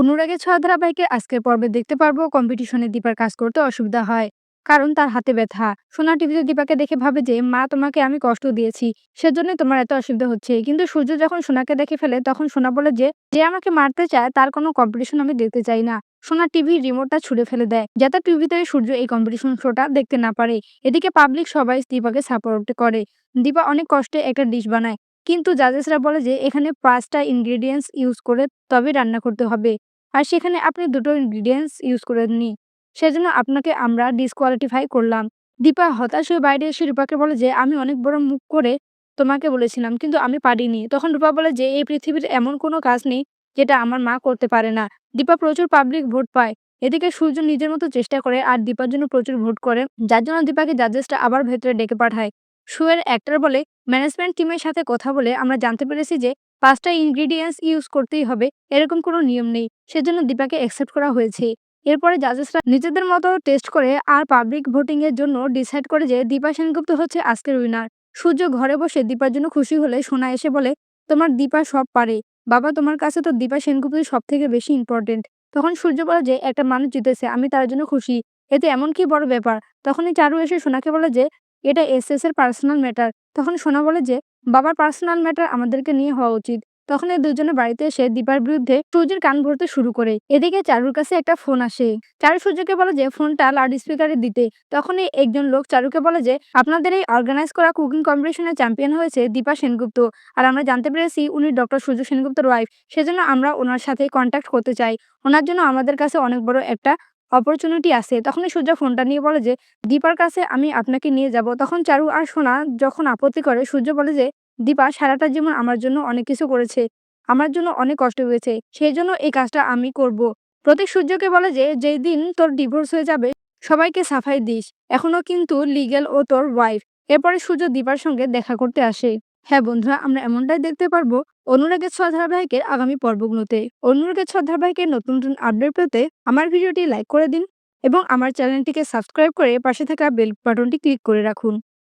অনুরাগের ছোঁয়া ধারাবাহিকের আজকের পর্বে দেখতে পারব। কম্পিটিশনে দীপার কাজ করতে অসুবিধা হয়, কারণ তার হাতে ব্যথা। সোনা টিভিতে দীপাকে দেখে ভাবে যে, মা, তোমাকে আমি কষ্ট দিয়েছি সেজন্য তোমার এত অসুবিধা হচ্ছে। কিন্তু সূর্য যখন সোনাকে দেখে ফেলে, তখন সোনা বলে যে যে আমাকে মারতে চায়, তার কোনো কম্পিটিশন আমি দেখতে চাই না। সোনা টিভির রিমোটটা ছুড়ে ফেলে দেয়, যাতে টিভিতে সূর্য এই কম্পিটিশন শোটা দেখতে না পারে। এদিকে পাবলিক সবাই দীপাকে সাপোর্ট করে। দীপা অনেক কষ্টে একটা ডিশ বানায়, কিন্তু জাজেসরা বলে যে, এখানে পাঁচটা ইনগ্রেডিয়েন্টস ইউজ করে তবে রান্না করতে হবে। আর সেখানে আপনি দুটো ইনগ্রিডিয়েন্টস ইউজ করেননি সেজন্য আপনাকে আমরা ডিসকোয়ালিফাই করলাম। দীপা হতাশ হয়ে বাইরে এসে রূপাকে বলে যে, আমি অনেক বড় মুখ করে তোমাকে বলেছিলাম, কিন্তু আমি পারিনি। তখন রূপা বলে যে, এই পৃথিবীর এমন কোনো কাজ নেই যেটা আমার মা করতে পারে না। দীপা প্রচুর পাবলিক ভোট পায়। এদিকে সূর্য নিজের মতো চেষ্টা করে আর দীপার জন্য প্রচুর ভোট করে, যার জন্য দীপাকে জাজেসটা আবার ভেতরে ডেকে পাঠায়। শুয়ের অ্যাক্টর বলে ম্যানেজমেন্ট টিমের সাথে কথা বলে আমরা জানতে পেরেছি যে পাঁচটা ইনগ্রিডিয়েন্টস ইউজ করতেই হবে, এরকম কোনো নিয়ম নেই। সেজন্য দীপাকে অ্যাকসেপ্ট করা হয়েছে। এরপরে জাজেসরা নিজেদের মতো টেস্ট করে আর পাবলিক ভোটিং এর জন্য ডিসাইড করে যে দীপা সেনগুপ্ত হচ্ছে আজকের উইনার সূর্য ঘরে বসে দীপার জন্য খুশি হলে সোনা এসে বলে, তোমার দীপা সব পারে। বাবা, তোমার কাছে তো দীপা সেনগুপ্তই সব থেকে বেশি ইম্পর্টেন্ট তখন সূর্য বলে যে, একটা মানুষ জিতেছে, আমি তার জন্য খুশি। এতে এমন কি বড় ব্যাপার? তখনই চারু এসে সোনাকে বলে যে, এটা এস এস এর পার্সোনাল ম্যাটার তখন সোনা বলে যে বাবার পার্সোনাল ম্যাটার আমাদেরকে নিয়ে হওয়া উচিত। তখন এই দুজনে বাড়িতে এসে দীপার বিরুদ্ধে সূর্যের কান ভরতে শুরু করে। এদিকে চারুর কাছে একটা ফোন আসে। চারু সূর্যকে বলে যে ফোনটা লাউড স্পিকারে দিতে। তখনই একজন লোক চারুকে বলে যে, আপনাদের এই অর্গানাইজ করা কুকিং কম্পিটিশনের চ্যাম্পিয়ন হয়েছে দীপা সেনগুপ্ত। আর আমরা জানতে পেরেছি উনি ডক্টর সূর্য সেনগুপ্তর ওয়াইফ সেজন্য আমরা ওনার সাথে কন্ট্যাক্ট করতে চাই। ওনার জন্য আমাদের কাছে অনেক বড় একটা অপরচুনিটি আছে। তখনই সূর্য ফোনটা নিয়ে বলে যে, দীপার কাছে আমি আপনাকে নিয়ে যাব। তখন চারু আর সোনা যখন আপত্তি করে, সূর্য বলে যে, দীপা, সারাটা জীবন আমার জন্য অনেক কিছু করেছে। আমার জন্য অনেক কষ্ট হয়েছে। সেই জন্য এই কাজটা আমি করব। প্রতীক সূর্যকে বলে যে, যেই দিন তোর ডিভোর্স হয়ে যাবে, সবাইকে সাফাই দিস। এখনও কিন্তু লিগেল ও তোর ওয়াইফ এরপরে সূর্য দীপার সঙ্গে দেখা করতে আসে। হ্যাঁ বন্ধুরা, আমরা এমনটাই দেখতে পারব অনুরাগের ছ ধারাবাহিকের আগামী পর্বগুলোতে। অনুরাগের ছ ধারাবাহিকের নতুন নতুন আপডেট পেতে আমার ভিডিওটি লাইক করে দিন এবং আমার চ্যানেলটিকে সাবস্ক্রাইব করে পাশে থাকা বেল বাটনটি ক্লিক করে রাখুন।